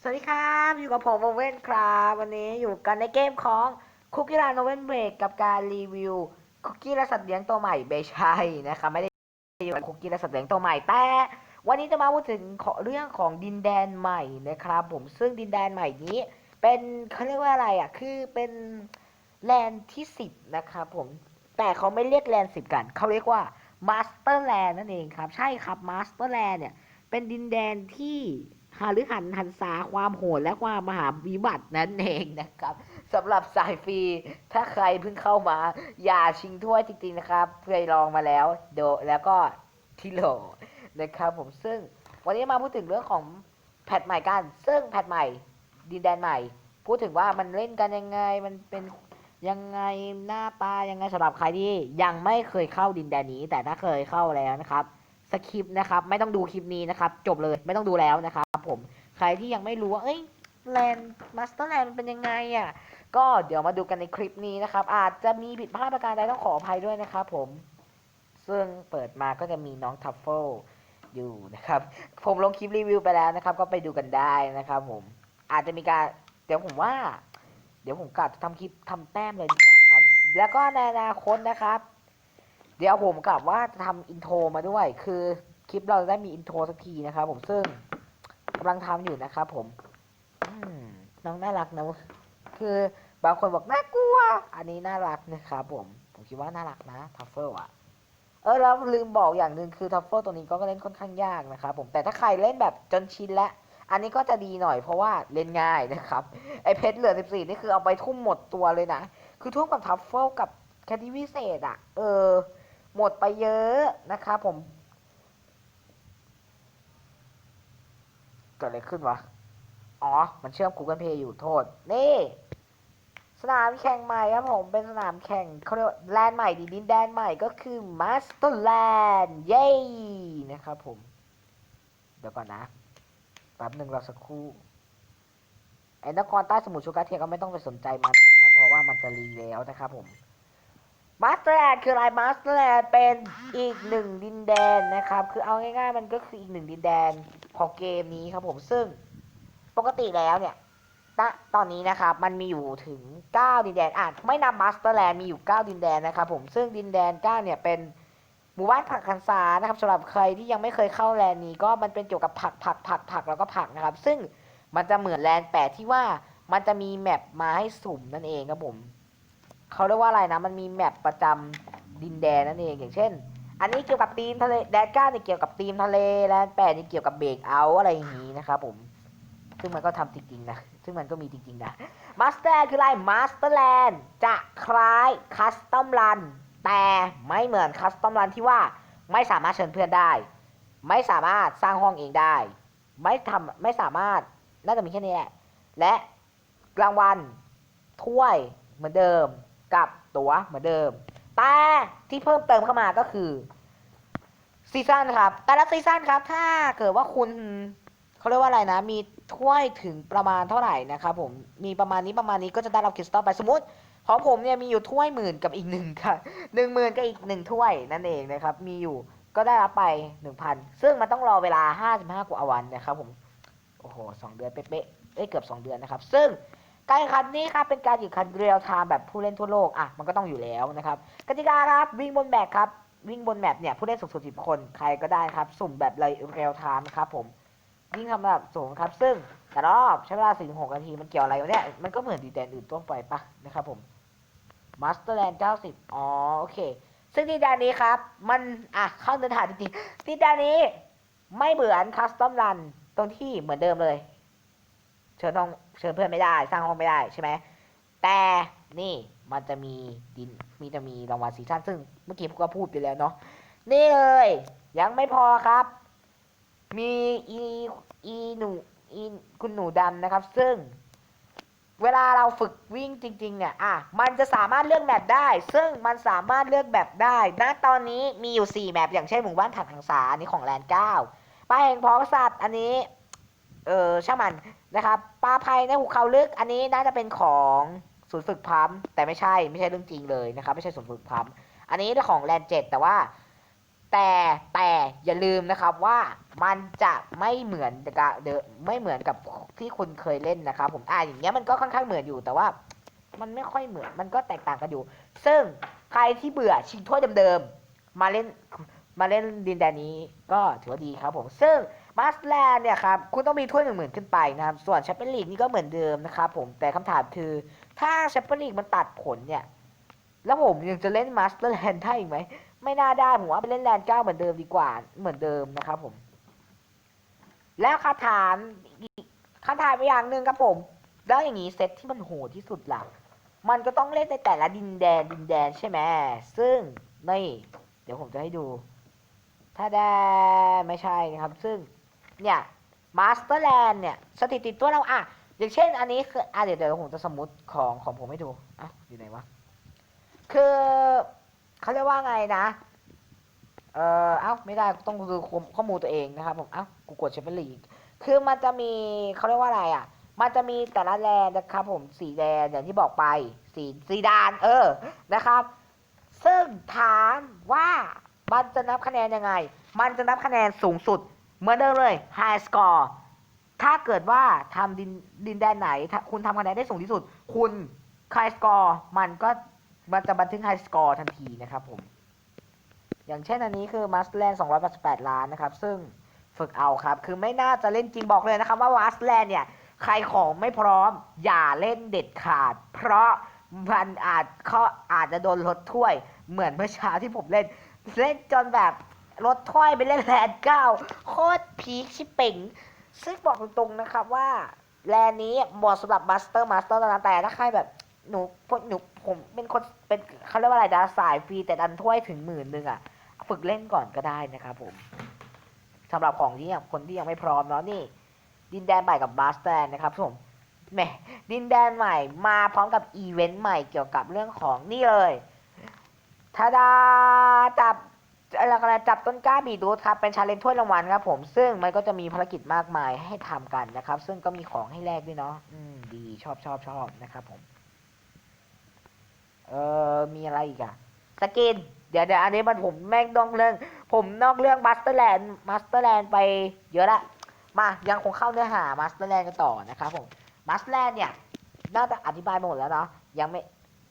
สวัสดีครับ อยู่กับผมโอเว่นครับ วันนี้อยู่กันในเกมของคุกกี้รันโอเว่นเบรกกับการรีวิวคุกกี้และสัตว์เลี้ยงตัวใหม่เบชัยนะครับไม่ได้อยู่กับคุกกี้และสัตว์เลี้ยงตัวใหม่แต่วันนี้จะมาพูดถึงเรื่องของดินแดนใหม่นะครับ ผมซึ่งดินแดนใหม่นี้ เป็นเขาเรียกว่าอะไรอะคือเป็นแลนที่สิบนะครับผมแต่เขาไม่เรียกแลนสิบกันเขาเรียกว่ามาสเตอร์แลนนั่นเองครับ ใช่ครับมาสเตอร์แลนเนี่ย เป็นดินแดนที่หาหรือหันหันษาความโหดและความมหาวิบัตินั่นเองนะครับสำหรับสายฟรีถ้าใครเพิ่งเข้ามา อย่าชิงถ้วยจริงๆนะครับเคยลองมาแล้วโดแล้วก็ทิโลนะครับผมซึ่งวันนี้มาพูดถึงเรื่องของแพทใหม่กัน ซึ่งแพทใหม่ ดินแดนใหม่ พูดถึงว่ามันเล่นกันยังไงมันเป็นยังไงหน้าตายังไงสำหรับใครที่ยังไม่เคยเข้าดินแดนนี้ แต่ถ้าเคยเข้าแล้วนะครับ สคริปต์นะครับ ไม่ต้องดูคลิปนี้นะครับ จบเลยไม่ต้องดูแล้วนะครับผมใครที่ยังไม่รู้ว่าเอ้ยแลนด์มาสเตอร์แลนด์เป็นยังไงอะก็เดี๋ยวมาดูกันในคลิปนี้นะครับ อาจจะมีผิดพลาดประการใดต้องขออภัยด้วยนะครับผมซึ่งเปิดมาก็จะมีน้องทัฟเฟิลอยู่นะครับ ผมลงคลิปรีวิวไปแล้วนะครับ ก็ไปดูกันได้นะครับผมอาจจะมีการเดี๋ยวผมว่า เดี๋ยวผมกะจะทำคลิปทำแต้มเลยดีกว่านะครับ แล้วก็ในอนาคตนะครับ เดี๋ยวผมกลับว่าจะทำอินโทรมาด้วย คือคลิปเราจะได้มีอินโทรสักทีนะครับผมซึ่งกำลังทำอยู่นะครับผมมน้องน่ารักนะคือบางคนบอกน่ากลัว อันนี้น่ารักนะครับผม ผมคิดว่าน่ารักนะทัฟเฟิลอะเออแล้วลืมบอกอย่างหนึ่งคือทัฟเฟิลตัวนี้ก็เล่นค่อนข้างยากนะครับผมแต่ถ้าใครเล่นแบบจนชินแล้วอันนี้ก็จะดีหน่อยเพราะว่าเล่นง่ายนะครับ ไอเพชรเหลือ 14 นี่คือเอาไปทุ่มหมดตัวเลยนะ คือทุ่มกับทัฟเฟิลกับแคดดี้วิเศษอะเออ หมดไปเยอะนะครับผมเกิดอะไรขึ้นวะ อ๋อ มันเชื่อม Google Play อยู่โทษ นี่ สนามแข่งใหม่ครับผม เป็นสนามแข่งเขาเรียกแลนด์ใหม่ดิดินแดนใหม่ก็คือ Master Land เย้นะครับผม เดี๋ยวก่อนนะ แป๊บหนึ่งเราสักครู่ ไอ้นครใต้สมุทรชูการเทียก็ไม่ต้องไปสนใจมันนะครับ เพราะว่ามันจะรีแล้วนะครับผม มาสเตอร์แลนด์คืออะไรมาสเตอร์แลนด์เป็นอีกหนึ่งดินแดนนะครับ คือเอาง่ายๆ มันก็คืออีกหนึ่งดินแดนของเกมนี้ครับผมซึ่งปกติแล้วเนี่ยณตอนนี้นะครับมันมีอยู่ถึง 9 ดินแดนอะไม่นับมาสเตอร์แลนด์มีอยู่ 9 ดินแดนนะครับผมซึ่งดินแดน 9 เนี่ยเป็นหมู่บ้านผักคันซานะครับสำหรับใครที่ยังไม่เคยเข้าแลนด์นี้ก็มันเป็นเกี่ยวกับผักผักผักผักแล้วก็ผักนะครับ ซึ่งมันจะเหมือนแลนด์แปดที่ว่ามันจะมีแมปมาให้สุ่มนั่นเองครับผม เขาเรียกว่าอะไรนะ มันมีแมปประจำดินแดนนั่นเอง อย่างเช่น อันนี้เกี่ยวกับธีมทะเล แดนก้าเนี่ยเกี่ยวกับธีมทะเลแลนแปดนี่เกี่ยวกับเบรกเอาอะไรอย่างนี้นะครับผม ซึ่งมันก็ทำจริงๆนะ ซึ่งมันก็มีจริงๆนะ มาสเตอร์คืออะไร มาสเตอร์แลนด์จะคล้ายคัสตอมรัน แต่ไม่เหมือนคัสตอมรันที่ว่าไม่สามารถเชิญเพื่อนได้ ไม่สามารถสร้างห้องเองได้ ไม่ทำไม่สามารถ น่าจะมีแค่นี้แหละ และรางวัลถ้วยเหมือนเดิม กับตั๋วเหมือนเดิม แต่ที่เพิ่มเติมเข้ามาก็คือซีซั่นครับ แต่ละซีซั่นครับ ถ้าเกิดว่าคุณเขาเรียกว่าอะไรนะ มีถ้วยถึงประมาณเท่าไหร่นะครับผม มีประมาณนี้ประมาณนี้ก็จะได้รับคริสตัลไปสมมติของผมเนี่ยมีอยู่ถ้วยหมื่นกับอีกหนึ่งค่ะหนึ่งหมื่นกับอีกหนึ่งถ้วยนั่นเองนะครับ มีอยู่ก็ได้รับไปหนึ่งพันซึ่งมันต้องรอเวลาห้าสิบห้ากว่าวันนะครับผม โอ้โหสองเดือนเป๊ะๆเอ้ยเกือบสองเดือนนะครับ ซึ่ง การแข่งขันนี้ครับเป็นการแข่งขันเรียลไทม์แบบผู้เล่นทั่วโลกอะมันก็ต้องอยู่แล้วนะครับกติกาครับวิ่งบนแมปครับวิ่งบนแมปเนี่ยผู้เล่นสูงสุด10คนใครก็ได้ครับ สุ่มแบบเรียลไทม์ครับผมวิ่งทำแบบสูงครับ ซึ่งแต่รอบใช้เวลา4 6นาทีมันเกี่ยวอะไรวะเนี่ยมันก็เหมือนดีแดนอื่นทั่วไปปะนะครับผมมาสเตอร์แลนด์90อ๋อโอเค ซึ่งดีแดนนี้ครับ มันอะเข้าเดินทางจริงๆดีแดนนี้ไม่เหมือนคัสตอมรันตรงที่เหมือนเดิมเลย เชิญห้อง เชิญเพื่อนไม่ได้ สร้างห้องไม่ได้ใช่ไหมแต่นี่มันจะมีดินมีจะมีรางวัลซีซั่นซึ่งเมื่อกี้ผมก็พูดไปแล้วเนาะนี่เลย ยังไม่พอครับ มีอีอีหนูอีคุณหนูดำนะครับ ซึ่ง เวลาเราฝึกวิ่งจริง ๆ เนี่ยอะมันจะสามารถเลือกแมปได้ ซึ่งมันสามารถเลือกแบบได้ณตอนนี้มีอยู่ 4 แมปอย่างเช่นหมู่บ้านผักหังษาอันนี้ของแลนด์เก้าป้าแห่งพองสัตว์อันนี้ เออช่างมันนะครับปลาภัยในหุบเขาลึกอันนี้น่าจะเป็นของศูนย์ฝึกพัมแต่ไม่ใช่ไม่ใช่เรื่องจริงเลยนะครับ ไม่ใช่ศูนย์ฝึกพัมอันนี้เป็นของแลนเจ็ดแต่ว่า แต่แต่อย่าลืมนะครับว่ามันจะไม่เหมือนกับเดอะไม่เหมือนกับที่คุณเคยเล่นนะครับ ผมอ่าอย่างเงี้ยมันก็ค่อนข้างเหมือนอยู่แต่ว่า มันไม่ค่อยเหมือนมันก็แตกต่างกันอยู่ ซึ่งใครที่เบื่อชิงถ้วยเดิมๆมาเล่นมาเล่นดินแดนนี้ก็ถือว่าดีครับผมซึ่ง มาสแลนเนี่ยครับคุณต้องมีถ้วยหนึ่งหมื่นขึ้นไปนะครับ ส่วนแชมเปี้ยนลีกนี่ก็เหมือนเดิมนะครับผมแต่คำถามคือ ถ้าแชมเปี้ยนลีกมันตัดผลเนี่ย แล้วผมยังจะเล่นมาสเตอร์แลนด์ได้อีกไหมไม่น่าได้ผมว่าไปเล่นแลนด์เก้าเหมือนเดิมดีกว่าเหมือนเดิมนะครับผม แล้วคำถามคำถามอีกอย่างหนึ่งครับผม แล้วอย่างนี้เซตที่มันโหดที่สุดล่ะมันก็ต้องเล่นในแต่ละดินแดนดินแดนใช่ไหมซึ่งนี่เดี๋ยวผมจะให้ดู ถ้าได้ไม่ใช่นะครับ ซึ่ง เนี่ยมาสเตอร์แลนด์เนี่ยสถิติตัวเราอะอย่างเช่นอันนี้คืออะเดี๋ยวเดี๋ยวผมจะสมมติของของผมให้ดูอะอยู่ไหนวะคือเขาเรียกว่าไงนะ เออเอ้าไม่ได้ต้องดูข้อมูลตัวเองนะครับผมเอ้ากูกดแชมเปี้ยนลีกคือมันจะมีเขาเรียกว่าอะไรอะ มันจะมีแต่ละแลนด์นะครับ ผมสีแดงอย่างที่บอกไปสีสีดาน เออนะครับ ซึ่งถามว่ามันจะนับคะแนนยังไง มันจะนับคะแนนสูงสุด เหมือนเดิมเลย High Score ถ้าเกิดว่าทำดินดินแดนไหน คุณทำคะแนนได้สูงที่สุด คุณ High Score มันก็มันจะบันทึก High Score ทันทีนะครับผม อย่างเช่นอันนี้คือ m a s t l a n d 288 ล้านนะครับ ซึ่งฝึกเอาครับ คือไม่น่าจะเล่นจริงบอกเลยนะครับ ว่า m a s t l a n d เนี่ย ใครของไม่พร้อม อย่าเล่นเด็ดขาด เพราะมันอาจเขาอาจจะโดนลดถ้วย เหมือนเมื่อเช้าที่ผมเล่น เล่นจนแบบ ลดถ้วยไปเล่นแลนด์เก้าโคตรพีคชิปเป่ง ซึ่งบอกตรงๆนะครับว่าแลนนี้เหมาะสำหรับมาสเตอร์มาสเตอร์นะแต่ถ้าใครแบบหนูพวกหนูผมเป็นคนเป็นเขาเรียกว่าอะไรดาสายฟรีแต่ดันถ้วยถึงหมื่นหนึ่งอะ ฝึกเล่นก่อนก็ได้นะครับผมสำหรับของที่ยังคนที่ยังไม่พร้อมเนาะนี่ ดินแดนใหม่กับบาสแตนนะครับผมแหมดินแดนใหม่มาพร้อมกับอีเวนต์ใหม่เกี่ยวกับเรื่องของนี่เลยทาดาจับ อะไรกันนะจับต้นกล้าบีดูดครับเป็นชาเลนจ์ถ้วยรางวัลครับ ผมซึ่งมันก็จะมีภารกิจมากมายให้ทำกันนะครับ ซึ่งก็มีของให้แลกด้วยเนาะอืมดีชอบชอบชอบนะครับผม เออมีอะไรอีกอะสกิน เดี๋ยวเดี๋ยวอันนี้มันผมแม่งนอกเรื่อง ผมนอกเรื่องมาสเตอร์แลนด์มาสเตอร์แลนด์ไปเยอะละมายังคงเข้าเนื้อหามาสเตอร์แลนด์กันต่อนะครับผมมาสเตอร์แลนด์เนี่ยน่าจะอธิบายหมดแล้วเนาะยังไม่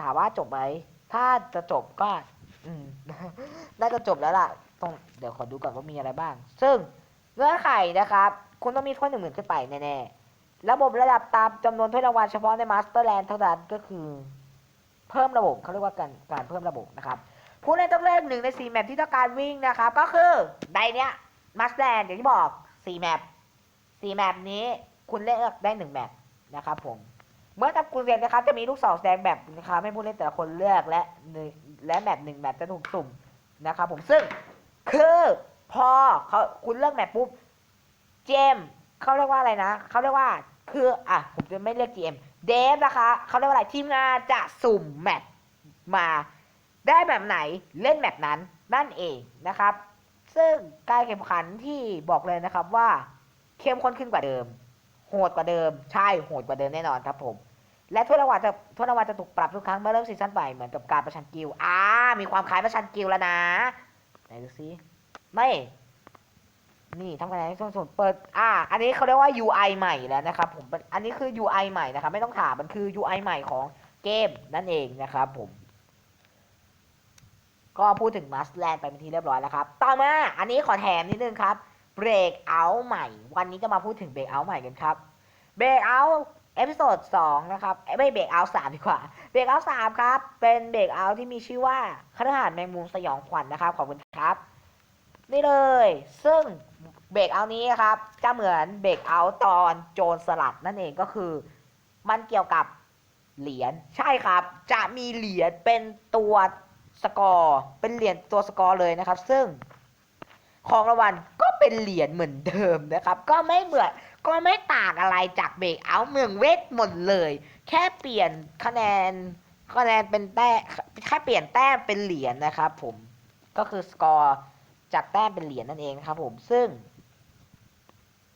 ถามว่าจบไหมถ้าจะจบก็ อืม น่าจะจบแล้วล่ะต้องเดี๋ยวขอดูก่อนว่ามีอะไรบ้าง ซึ่งเงื่อนไขนะครับ คุณต้องมีถ้วยหนึ่งหมื่นขึ้นไปแน่ๆ ระบบระดับตามจำนวนถ้วยรางวัลเฉพาะในมาสเตอร์แลนด์เท่านั้นก็คือ เพิ่มระบบเขาเรียกว่าการการเพิ่มระบบนะครับ ผู้เล่นต้องเล่นหนึ่งในสี่แมปที่ต้องการวิ่งนะครับ ก็คือในเนี้ยมาสเตอร์แลนด์อย่างที่บอกสี่แมปสี่แมปนี้คุณเลือกได้หนึ่งแมปนะครับผม เมื่อทำคุณเรียนนะครับจะมีลูกศรแสดงแบบนะครับให้ผู้เล่นแต่ละคนเลือกและหนึ่งและแมปหนึ่งแมปจะถูกสุ่มนะครับผมซึ่งคือพอเขาคุณเลือกแมปปุ๊บเจมเขาเรียกว่าอะไรนะเขาเรียกว่าคืออะผมจะไม่เรียก GM เดฟนะคะเขาเรียกว่าอะไรทีมงานจะสุ่มแมปมาได้แบบไหนเล่นแบบนั้นนั่นเองนะครับ ซึ่งการแข่งขันที่บอกเลยนะครับว่าเข้มข้นขึ้นกว่าเดิม โหดกว่าเดิม ใช่โหดกว่าเดิมแน่นอนครับผม และถ้วยรางวัลจะถ้วยรางวัลจะถูกปรับทุกครั้งเมื่อเริ่มซีซั่นใหม่เหมือนกับการประชันกิลด์อ่ามีความคล้ายประชันกิลด์แล้วนะไหนดูซิไม่ นี่ทำคะแนนส่วนสุดเปิด อ่า อันนี้เขาเรียกว่า UI ใหม่แล้วนะครับผมอันนี้คือ UI ใหม่นะครับไม่ต้องถามมันคือ UI ใหม่ของเกมนั่นเองนะครับผม ก็พูดถึงมัสแลนไปเป็นที่เรียบร้อยแล้วครับ ต่อมาอันนี้ขอแถมนิดนึงครับเบรกเอาท์ใหม่ วันนี้จะมาพูดถึงเบรกเอาท์ใหม่กันครับเบรกเอาท์ เอพิโซดสองนะครับเอไม่เบรกเอาสามดีกว่าเบรกเอาสามครับ เป็นเบรกเอาที่มีชื่อว่าคฤหาสน์แมงมุมสยองขวัญนะครับ ขอบคุณครับ นี่เลย ซึ่งเบรกเอานี้ครับจะเหมือนเบรกเอาตอนโจรสลัดนั่นเองก็คือ มันเกี่ยวกับเหรียญใช่ครับ จะมีเหรียญเป็นตัวสกอร์เป็นเหรียญตัวสกอร์เลยนะครับ ซึ่งของรางวัลก็เป็นเหรียญเหมือนเดิมนะครับ ก็ไม่เหมือน ก็ไม่ต่างอะไรจากเบรกเอาเมืองเวทหมดเลย แค่เปลี่ยนคะแนนคะแนนเป็นแต้แค่เปลี่ยนแต้มเป็นเหรียญนะครับผมก็คือสกอร์จากแต้มเป็นเหรียญนั่นเองครับผมซึ่ง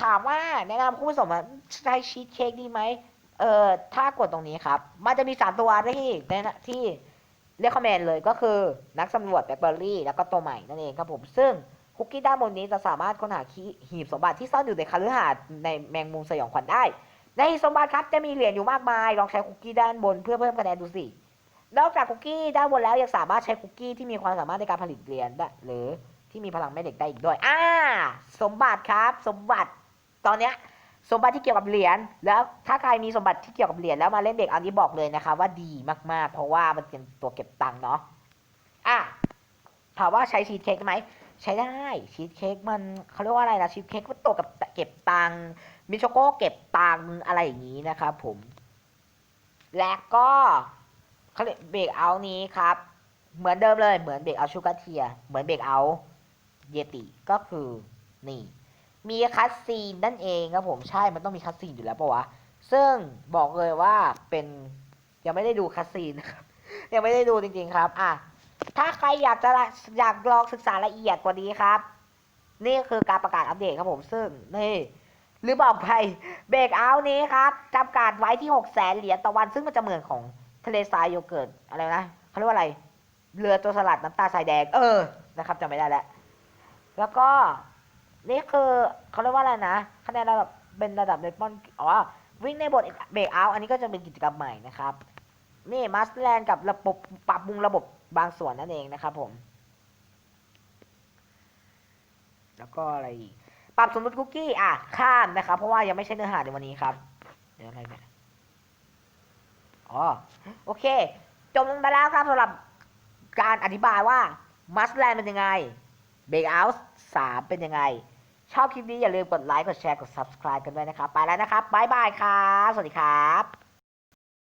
ถามว่าแนะนำคุณผู้ชมใช้ชีทเค้กดีไหมเออถ้ากดตรงนี้ครับ มันจะมีสามตัวที่ในที่เรียกคอมเมนต์เลยก็คือนักสำรวจแบล็คเบอร์รี่แล้วก็ตัวใหม่นั่นเองครับผมซึ่ง คุกกี้ด้านบนนี้จะสามารถค้นหาคีหีบสมบัติที่ซ่อนอยู่ในคฤหาสน์ในแมงมุมสยองขวัญได้ ในหีบสมบัติครับจะมีเหรียญอยู่มากมาย ลองใช้คุกกี้ด้านบนเพื่อเพิ่มคะแนนดูสิ นอกจากคุกกี้ด้านบนแล้วยังสามารถใช้คุกกี้ที่มีความสามารถในการผลิตเหรียญได้หรือที่มีพลังแม่เหล็กได้อีกด้วย อ่า สมบัติครับ สมบัติ ตอนเนี้ยสมบัติที่เกี่ยวกับเหรียญ แล้วถ้าใครมีสมบัติที่เกี่ยวกับเหรียญแล้วมาเล่นเด็กอันนี้บอกเลยนะคะว่าดีมากๆ เพราะว่ามันเป็นตัวเก็บตังค์เนาะ อะ ถามว่าใช้ชีสเค้กไหม ใช้ได้ชีสเค้กมันเขาเรียกว่าอะไรนะชีสเค้กมันตัวกับเก็บตังมิโชโก้เก็บตังอะไรอย่างนี้นะครับผม และก็เขาเรียกเบรกเอานี้ครับ เหมือนเดิมเลยเหมือนเบรกเอาชูการ์เทีย เหมือนเบรกเอาเยติก็คือนี่ มีคัสซีนนั่นเองครับผมใช่มันต้องมีคัสซีนอยู่แล้วปะวะซึ่งบอกเลยว่าเป็นยังไม่ได้ดูคัสซีนนะครับยังไม่ได้ดูจริงๆครับ อะ ถ้าใครอยากจะอยากลองศึกษาละเอียดกว่านี้ครับ นี่คือการประกาศอัปเดตครับผมซึ่งนี่หรือบอกไปเบรกเอาท์นี้ครับจำกัดไว้ที่หกแสนเหรียญต่อวันซึ่งมันจะเหมือนของทะเลทรายโยเกิร์ตอะไรนะเขาเรียกว่าอะไร เรือตัวสลัดน้ำตาทรายแดง เออนะครับจำไม่ได้แล้ว แล้วก็นี่คือเขาเรียกว่าอะไรนะคะแนนระดับเป็นระดับเลมอนอ๋อวิ่งในบทเบรกเอาท์อันนี้ก็จะเป็นกิจกรรมใหม่นะครับ นี่มาสแลนกับระบบปรับปรุงระบบ บางส่วนนั่นเองนะครับผม แล้วก็อะไรอีกปรับสมมติคุกกี้อะข้ามนะครับ เพราะว่ายังไม่ใช่เนื้อหาในวันนี้ครับเดี๋ยวอะไรเนี่ยอ๋อโอเค จบลงไปแล้วครับสำหรับการอธิบายว่ามัสแลนเป็นยังไงเบรกเอาท์สามเป็นยังไง ชอบคลิปนี้อย่าลืมกดไลค์กดแชร์กด subscribe กันด้วยนะครับ ไปแล้วนะครับบ๊ายบายครับ สวัสดีครับ